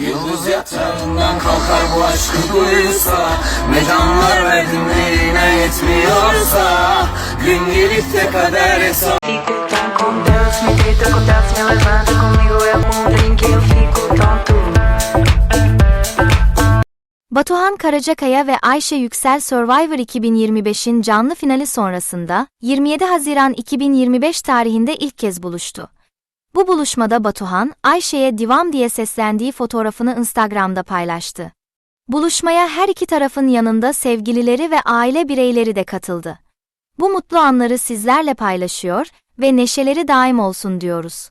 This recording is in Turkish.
Yıldız yatağından kalkar bu aşkı duysa Mecanlar verdim eline yetmiyorsa Gün gelip de kader hesap Batuhan Karacakaya ve Ayşe Yüksel Survivor 2025'in canlı finali sonrasında 27 Haziran 2025 tarihinde ilk kez buluştu. Bu buluşmada Batuhan, Ayşe'ye divam diye seslendiği fotoğrafını Instagram'da paylaştı. Buluşmaya her iki tarafın yanında sevgilileri ve aile bireyleri de katıldı. Bu mutlu anları sizlerle paylaşıyor ve neşeleri daim olsun diyoruz.